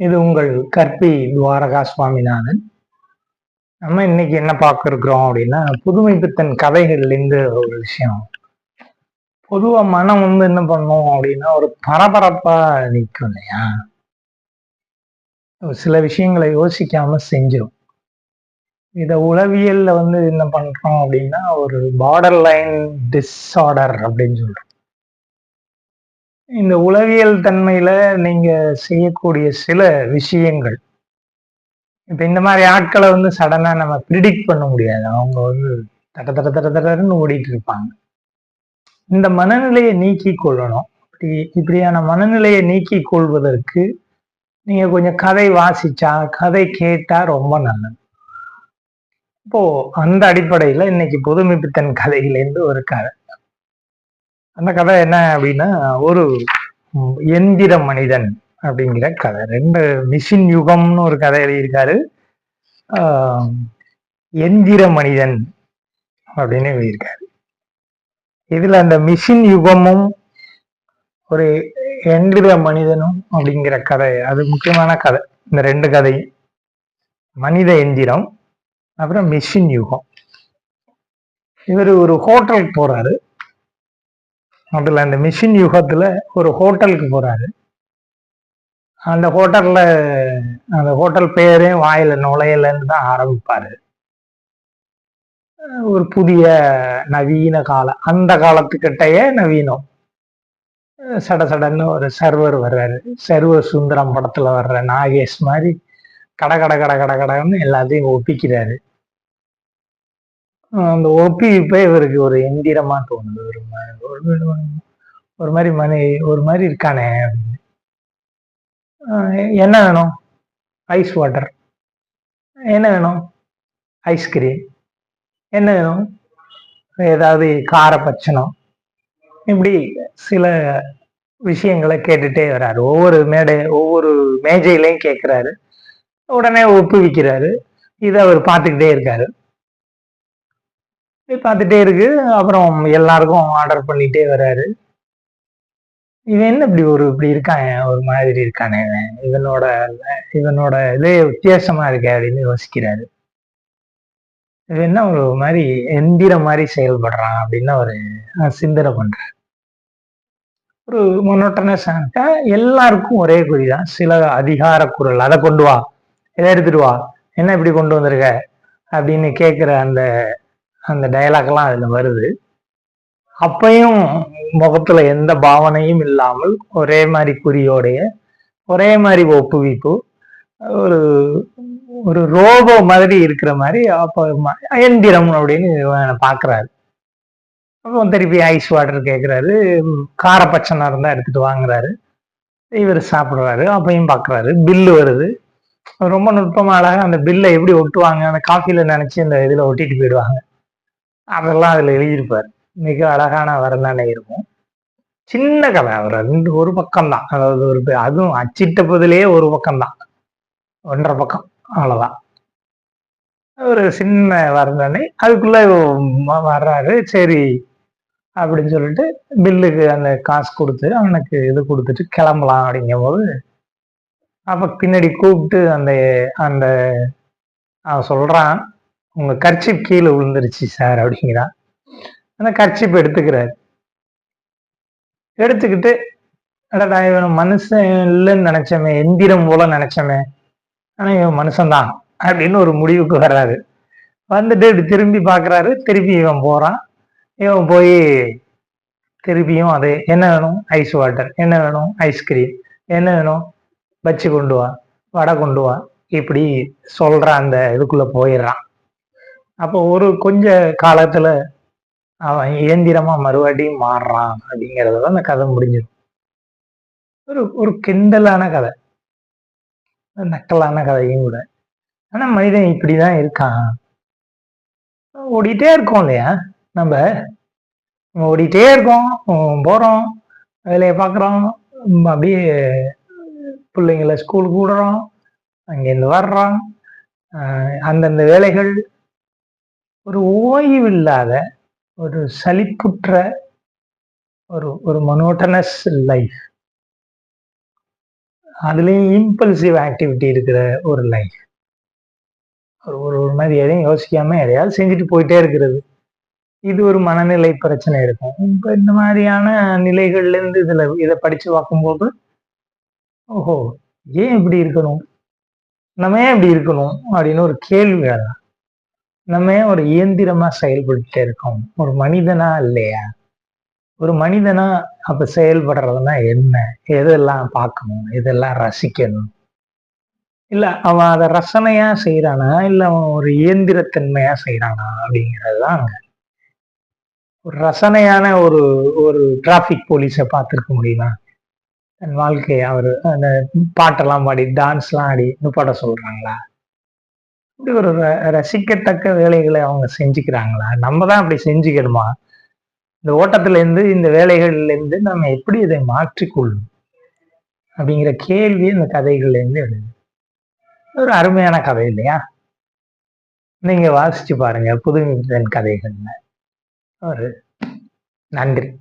இது உங்கள் கற்பி துவாரகா சுவாமிநாதன் நம்ம இன்னைக்கு என்ன பார்க்க இருக்கிறோம் அப்படின்னா புதுமை பித்தன் கதைகள்லேருந்து ஒரு விஷயம். பொதுவாக மனம் வந்து என்ன பண்ணும் அப்படின்னா ஒரு பரபரப்பா நிற்கும் இல்லையா? ஒரு சில விஷயங்களை யோசிக்காம செஞ்சிடும் இத உளவியல்ல வந்து என்ன பண்றோம் அப்படின்னா ஒரு பார்டர் லைன் டிஸ்ஆர்டர் அப்படின்னு சொல்றோம். இந்த உளவியல் தன்மையில நீங்க செய்யக்கூடிய சில விஷயங்கள். இப்ப இந்த மாதிரி ஆட்களை வந்து சடனா நம்ம ப்ரிடிக்ட் பண்ண முடியாது. அவங்க வந்து தட்ட தட்ட தட்ட தட்டன்னு ஓடிட்டு இருப்பாங்க. இந்த மனநிலையை நீக்கி கொள்ளணும். இப்படி இப்படியான மனநிலையை நீக்கி கொள்வதற்கு நீங்க கொஞ்சம் கதை வாசிச்சா கதை கேட்டா ரொம்ப நல்லது. இப்போ அந்த அடிப்படையில இன்னைக்கு புதுமைப்பித்தன் கதையிலேருந்து ஒரு கதை. அந்த கதை என்ன அப்படின்னா ஒரு எந்திர மனிதன் அப்படிங்கிற கதை. ரெண்டு மிஷின் யுகம்னு ஒரு கதை எழுதியிருக்காரு. எந்திர மனிதன் அப்படின்னு எழுதியிருக்காரு. இதுல அந்த மிஷின் யுகமும் ஒரு எந்திர மனிதனும் அப்படிங்கிற கதை அது முக்கியமான கதை. இந்த ரெண்டு கதையும் மனித எந்திரம் அப்புறம் மிஷின் யுகம். இவர் ஒரு ஹோட்டலுக்கு போறாரு. அதில் அந்த மிஷின் யுகத்தில் ஒரு ஹோட்டலுக்கு போகிறாரு அந்த ஹோட்டலில் அந்த ஹோட்டல் பேரே வாயில் நுழையலன்னு தான் ஆரம்பிப்பார். ஒரு புதிய நவீன காலம் அந்த காலத்துக்கிட்டேயே நவீனம். சட சடன்னு ஒரு சர்வர் வர்றாரு. சர்வர் சுந்தரம் படத்தில் வர்ற நாகேஷ் மாதிரி கட கட கட கட கடன்னு எல்லாத்தையும் ஒப்பிக்கிறாரு. அந்த ஒப்பிப்பே இவருக்கு ஒரு எந்திரமா தோணுது. ஒரு ஒரு மாதிரி மணி ஒரு மாதிரி இருக்கானே அப்படின்னு. என்ன வேணும்? ஐஸ் வாட்டர் என்ன வேணும்? ஐஸ்கிரீம் என்ன வேணும்? ஏதாவது கார பச்சனம் இப்படி சில விஷயங்களை கேட்டுட்டே வர்றாரு ஒவ்வொரு மேடை ஒவ்வொரு மேஜையிலையும் கேட்குறாரு உடனே ஒப்புவிக்கிறாரு. இதை அவர் பார்த்துக்கிட்டே இருக்காரு. பார்த்துட்டே இருக்கு. அப்புறம் எல்லாருக்கும் ஆர்டர் பண்ணிட்டே வர்றாரு இவன் என்ன இப்படி ஒரு இப்படி இருக்கான் ஒரு மாதிரி இருக்கானே இவன். இவனோட இவனோட இதே வித்தியாசமா இருக்கே அப்படின்னு யோசிக்கிறாரு. இவன் என்ன ஒரு மாதிரி எந்திர மாதிரி செயல்படுறான் அப்படின்னு ஒரு சிந்தனை பண்றாரு. ஒரு மொனோட்டனஸ் எல்லாருக்கும் ஒரே குறிதான். சில அதிகார குரல் அதை கொண்டு வா இதை எடுத்துட்டு வா என்ன இப்படி கொண்டு வந்திருக்க? அப்படின்னு கேட்குற அந்த அந்த டயலாக்லாம் அதுல வருது. அப்பையும் முகத்துல எந்த பாவனையும் இல்லாமல் ஒரே மாதிரி குறியோடைய ஒரே மாதிரி ஒப்புவிப்பு ஒரு ஒரு ரோபோ மாதிரி இருக்கிற மாதிரி அப்போ எந்திரம் அப்படின்னு இவன் பார்க்கறாரு அப்போ திருப்பி ஐஸ் வாட்டர் கேட்குறாரு காரப்பச்சனா இருந்தா எடுத்துட்டு வாங்குறாரு. இவர் சாப்பிடுறாரு அப்பையும் பார்க்குறாரு பில்லு வருது. ரொம்ப நுட்பமா அழகாக அந்த பில்லை எப்படி ஒட்டுவாங்க அந்த காஃபில நினைச்சு அந்த இதுல ஒட்டிட்டு போயிடுவாங்க. அதெல்லாம் அதில் எழுதியிருப்பார். மிக அழகான வர்ணனை இருக்கும். சின்ன கதை அவர் ரெண்டு ஒரு பக்கம்தான் அதாவது ஒரு அதுவும் அச்சிட்ட பதிலேயே ஒரு பக்கம் தான். ஒன்றரை பக்கம் அவ்வளோதான் ஒரு சின்ன வர்ணனை. அதுக்குள்ளே வர்றாரு. சரி அப்படின்னு சொல்லிட்டு பில்லுக்கு அந்த காசு கொடுத்து அவனுக்கு இது கொடுத்துட்டு கிளம்பலாம் அப்படிங்கும் போது பின்னாடி கூப்பிட்டு அந்த அந்த அவன் சொல்கிறான் உங்க கர்ச்சிப் கீழே விழுந்துருச்சு சார் அப்படிங்கிறா. அந்த கர்ச்சிப் எடுத்துக்கிறாரு. எடுத்துக்கிட்டு அடடா இவன் மனுஷன் இல்லைன்னு நினைச்சமே எந்திரம் போல நினைச்சமே ஆனா இவன் மனுஷன்தான் அப்படின்னு ஒரு முடிவுக்கு வர்றாரு. வந்துட்டு இப்படி திரும்பி பார்க்கறாரு திருப்பி இவன் போறான். இவன் போய் திருப்பியும் அது என்ன வேணும்? Ice water. என்ன வேணும்? ஐஸ்கிரீம் என்ன வேணும்? பச்சு கொண்டு வா. வடை கொண்டு வா. இப்படி சொல்ற அந்த இதுக்குள்ள போயிடுறான். அப்போ ஒரு கொஞ்ச காலத்துல அவன் இயந்திரமா மறுபடியும் மாறுறான் அப்படிங்கறத அந்த கதை முடிஞ்சது. ஒரு ஒரு கிண்டலான கதை. நக்கலான கதையும் கூட. ஆனா மனிதன் இப்படிதான் இருக்கான். ஓடிட்டே இருக்கோம் இல்லையா? நம்ம ஓடிட்டே இருக்கோம். உம் போறோம். வேலையை பார்க்குறோம் அப்படியே பிள்ளைங்கள ஸ்கூலுக்கு விடுறோம். அங்கேருந்து வர்றோம். அந்தந்த வேலைகள் ஒரு ஓய்வில்லாத ஒரு சலிப்புற்ற ஒரு ஒரு மொனோட்டனஸ் லைஃப் அதுலேயும் இம்பல்சிவ் ஆக்டிவிட்டி இருக்கிற ஒரு லைஃப் ஒரு ஒரு ஒரு மாதிரி எதையும் யோசிக்காம எதையாவது செஞ்சுட்டு போயிட்டே இருக்கிறது. இது ஒரு மனநிலை பிரச்சனை இருக்கும். இப்போ இந்த மாதிரியான நிலைகள்லேருந்து இதில் இதை படித்து பார்க்கும்போது ஓஹோ ஏன் இப்படி இருக்கணும்? நம்ம ஏன் இப்படி இருக்கணும்? அப்படின்னு ஒரு கேள்வி அதான் நம்ம ஏன் ஒரு இயந்திரமா செயல்பட்டு இருக்கோம். ஒரு மனிதனா இல்லையா? ஒரு மனிதனா அப்ப செயல்படுறதுனா என்ன? எதெல்லாம் பார்க்கணும்? எதெல்லாம் ரசிக்கணும்? இல்ல அவன் அதை ரசனையா செய்யறானா இல்ல அவன் ஒரு இயந்திரத்தன்மையா செய்யறானா அப்படிங்கிறதுதான் அங்க. ஒரு ரசனையான ஒரு ஒரு டிராஃபிக் போலீஸை பார்த்துருக்க முடியுமா? தன் வாழ்க்கையை அவர் அந்த பாட்டெல்லாம் பாடி டான்ஸ்லாம் ஆடி நிப்பாட்ட சொல்றாங்களா? இப்படி ஒரு ர- ரசிக்கத்தக்க வேலைகளை அவங்க செஞ்சுக்கிறாங்களா? நம்ம தான் அப்படி செஞ்சுக்கணுமா? இந்த ஓட்டத்திலேருந்து இந்த வேலைகள்லேருந்து நம்ம எப்படி இதை மாற்றிக்கொள்ளும்? அப்படிங்கிற கேள்வி இந்த கதைகள்லேருந்து எழுது. ஒரு அருமையான கதை இல்லையா? நீங்கள் வாசித்து பாருங்கள் புதுமிதன் கதைகள்ல. ஒரு நன்றி.